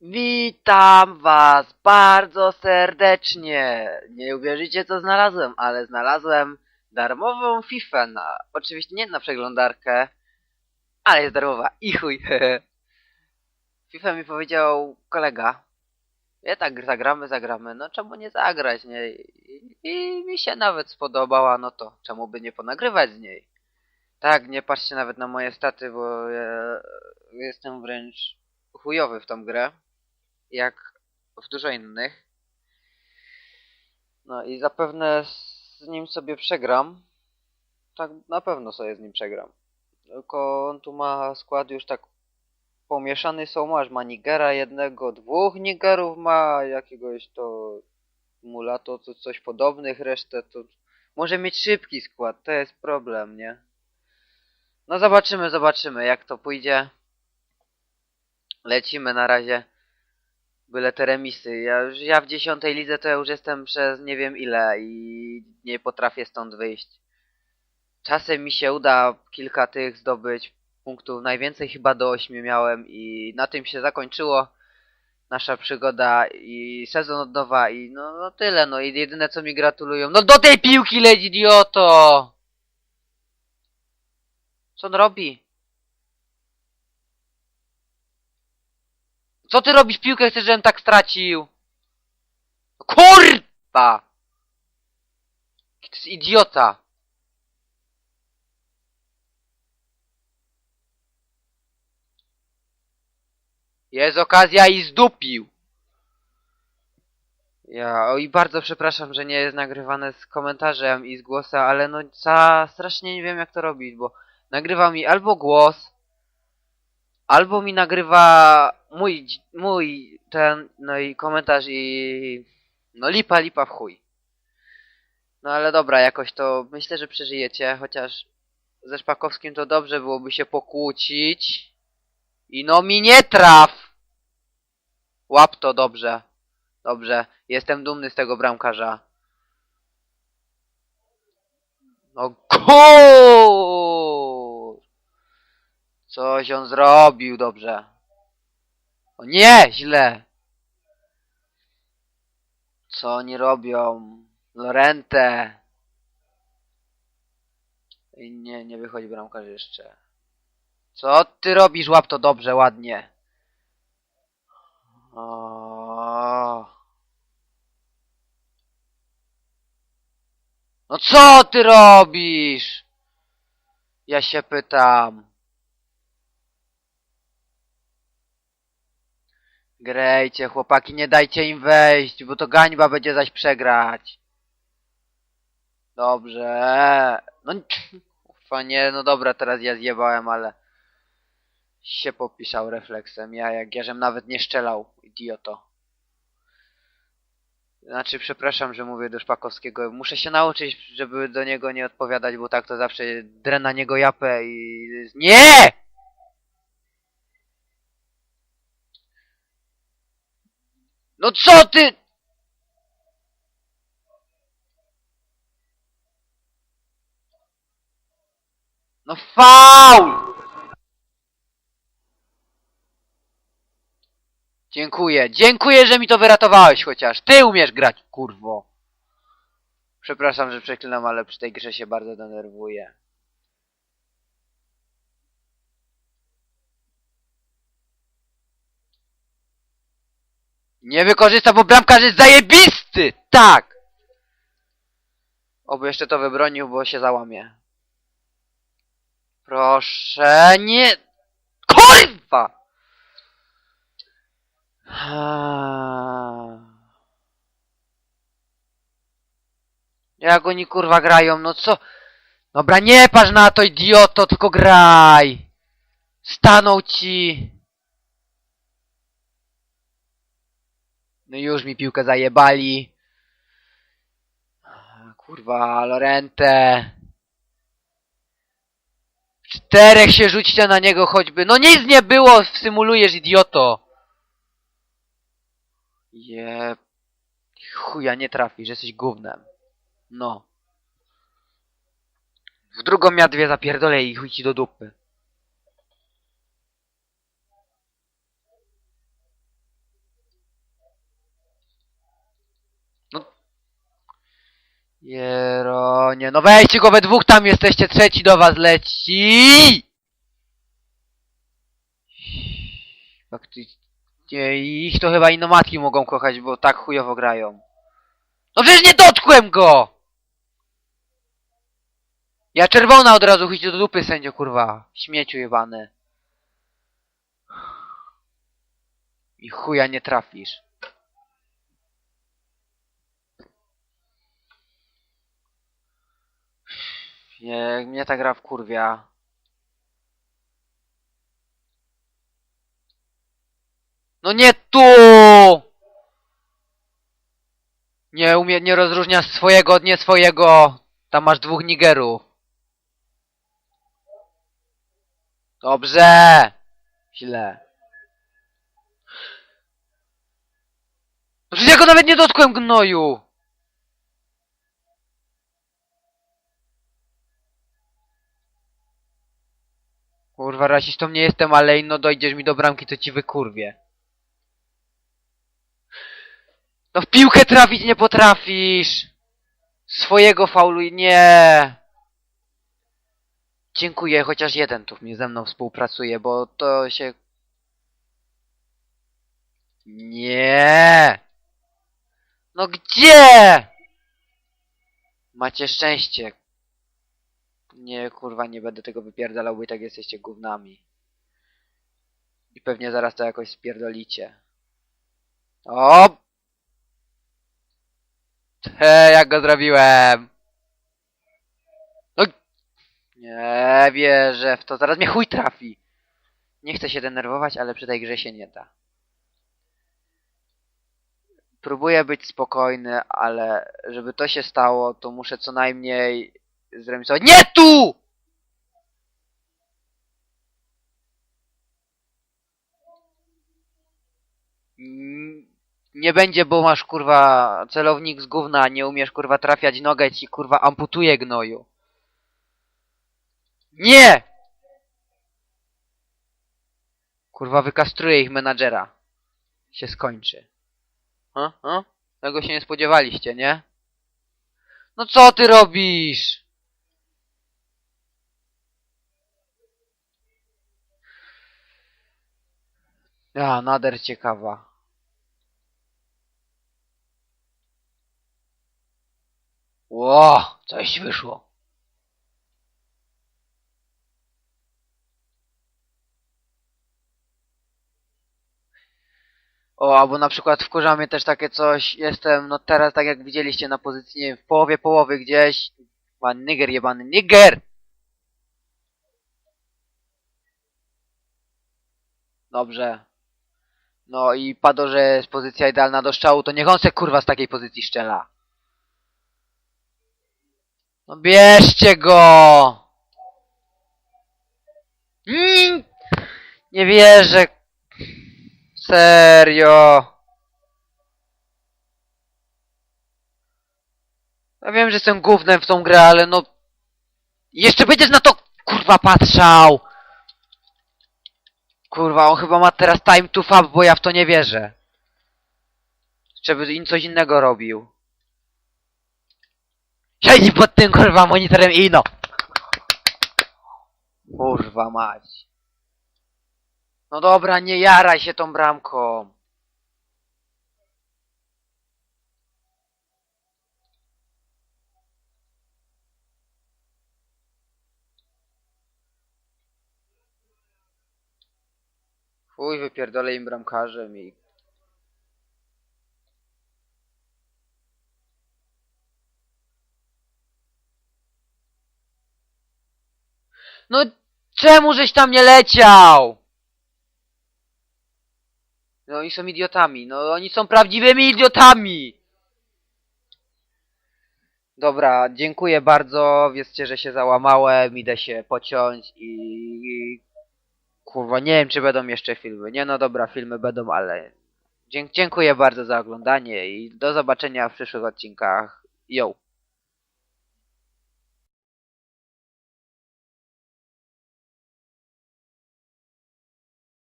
Witam was bardzo serdecznie. Nie uwierzycie co znalazłem, ale znalazłem darmową FIFA na, oczywiście nie na przeglądarkę, ale jest darmowa i chuj. FIFA mi powiedział kolega. Nie tak zagramy, zagramy, no czemu nie zagrać, nie? I, I mi się nawet spodobała, no to czemu by nie ponagrywać z niej? Tak, nie patrzcie nawet na moje staty, bo ja jestem wręcz chujowy w tą grę jak w dużo innych. No i zapewne z nim sobie przegram. Tak, na pewno sobie z nim przegram. Tylko on tu ma skład już tak pomieszany są, masz ma Nigera jednego, dwóch Nigerów ma, jakiegoś to mulato, to coś podobnych, resztę to może mieć szybki skład, to jest problem, nie? No zobaczymy, zobaczymy jak to pójdzie. Lecimy na razie. Byle te remisy. Ja, już- ja w dziesiątej lidze to ja już jestem przez nie wiem ile i nie potrafię stąd wyjść. Czasem mi się uda kilka tych zdobyć punktów. Najwięcej chyba do ośmiu miałem i na tym się zakończyło nasza przygoda i sezon od nowa i no, no tyle no i jedyne co mi gratulują. No do tej piłki leć idioto! Co on robi? Co ty robisz piłkę? Chcesz, żebym tak stracił? Kurwa! To jest idiota! Jest okazja i zdupił! Ja, oj, bardzo przepraszam, że nie jest nagrywane z komentarzem i z głosem, ale no za strasznie nie wiem jak to robić, bo nagrywa mi albo głos, albo mi nagrywa mój, mój ten, no i komentarz i no lipa, lipa w chuj. No ale dobra, jakoś to myślę, że przeżyjecie, chociaż ze Szpakowskim to dobrze byłoby się pokłócić. I no mi nie traf! Łap to dobrze. Dobrze, jestem dumny z tego bramkarza. No kur! Coś on zrobił dobrze. O nie, źle. Co oni robią? Lorente. Ej, Nie, nie wychodzi bramkarz jeszcze. Co ty robisz? Łap to dobrze, ładnie. O. No co ty robisz? Ja się pytam. Grejcie, chłopaki, nie dajcie im wejść, bo to gańba będzie zaś przegrać. Dobrze. No, kurwa, nie, no dobra, teraz ja zjebałem, ale się popisał refleksem. Ja jak ja żem nawet nie szczelał, idioto. Znaczy, przepraszam, że mówię do Szpakowskiego. Muszę się nauczyć, żeby do niego nie odpowiadać, bo tak to zawsze drę na niego japę i... Nie! No co ty? No faul! Dziękuję, dziękuję, że mi to wyratowałeś chociaż. Ty umiesz grać, kurwo. Przepraszam, że przeklinam, ale przy tej grze się bardzo denerwuję. Nie wykorzysta, bo bramkarz jest zajebisty! Tak! Oby jeszcze to wybronił, bo się załamie. Proszę, nie... KURWA! Jak oni kurwa grają, no co? Dobra, nie patrz na to, idioto, tylko graj! Stanął ci! No już mi piłkę zajebali. Kurwa, Lorente. Czterech się rzućcie na niego choćby. No nic nie było, symulujesz, idioto. Je... Chuja, nie trafisz, jesteś gównem. No. W drugą ja dwie zapierdolę i chuj ci do dupy. Jeronie, no weźcie go we dwóch tam jesteście, trzeci do was leci! Faktycznie, ich to chyba inomatki mogą kochać, bo tak chujowo grają. No przecież nie dotkłem go! Ja czerwona od razu, chodź do dupy sędzio, kurwa. Śmieciu jebany. I chuja nie trafisz. Nie, mnie ta gra wkurwia. No nie tu! Nie umie, nie rozróżniasz swojego od nie swojego. Tam masz dwóch Nigerów. Dobrze! Źle. No przecież ja go nawet nie dotkłem gnoju! Kurwa, rasistą nie jestem, ale no dojdziesz mi do bramki, to ci wykurwie. No w piłkę trafić nie potrafisz! Swojego faulu nie! Dziękuję, chociaż jeden tu mnie ze mną współpracuje, bo to się... Nie! No gdzie? Macie szczęście. Nie, kurwa, nie będę tego wypierdalał, bo i tak jesteście gównami. I pewnie zaraz to jakoś spierdolicie. O! He, jak go zrobiłem! No! Nie wierzę w to, zaraz mnie chuj trafi! Nie chcę się denerwować, ale przy tej grze się nie da. Próbuję być spokojny, ale żeby to się stało, to muszę co najmniej zremisować. Nie tu! Mm, Nie będzie, bo masz kurwa celownik z gówna, nie umiesz kurwa trafiać nogę ci kurwa amputuje gnoju. Nie! Kurwa wykastruje ich menadżera. Się skończy. Ha? Ha? Tego się nie spodziewaliście, nie? No co ty robisz? Ja, nader ciekawa. Ło, coś wyszło. O, albo na przykład wkurza mnie też takie coś, jestem, no teraz tak jak widzieliście na pozycji, nie wiem, w połowie połowy gdzieś, pan Niger jebany, Niger! Dobrze. No i padło, że jest pozycja idealna do strzału, to niech on se kurwa z takiej pozycji szczela. No bierzcie go! Mm, nie wierzę. Serio. Ja wiem, że jestem gównem w tą grę, ale no... Jeszcze będziesz na to kurwa patrzał! Kurwa, on chyba ma teraz time to fab, bo ja w to nie wierzę. Żeby im coś innego robił. Siedzi pod tym kurwa monitorem i no! Kurwa mać. No dobra, nie jaraj się tą bramką. Chuj, wypierdolę im bramkarzem i... No, czemu żeś tam nie leciał? No oni są idiotami, no oni są prawdziwymi idiotami! Dobra, dziękuję bardzo, wiedzcie, że się załamałem, idę się pociąć i... Kurwa, nie wiem czy będą jeszcze filmy. Nie no dobra, filmy będą, ale... Dziękuję bardzo za oglądanie i do zobaczenia w przyszłych odcinkach. Yo!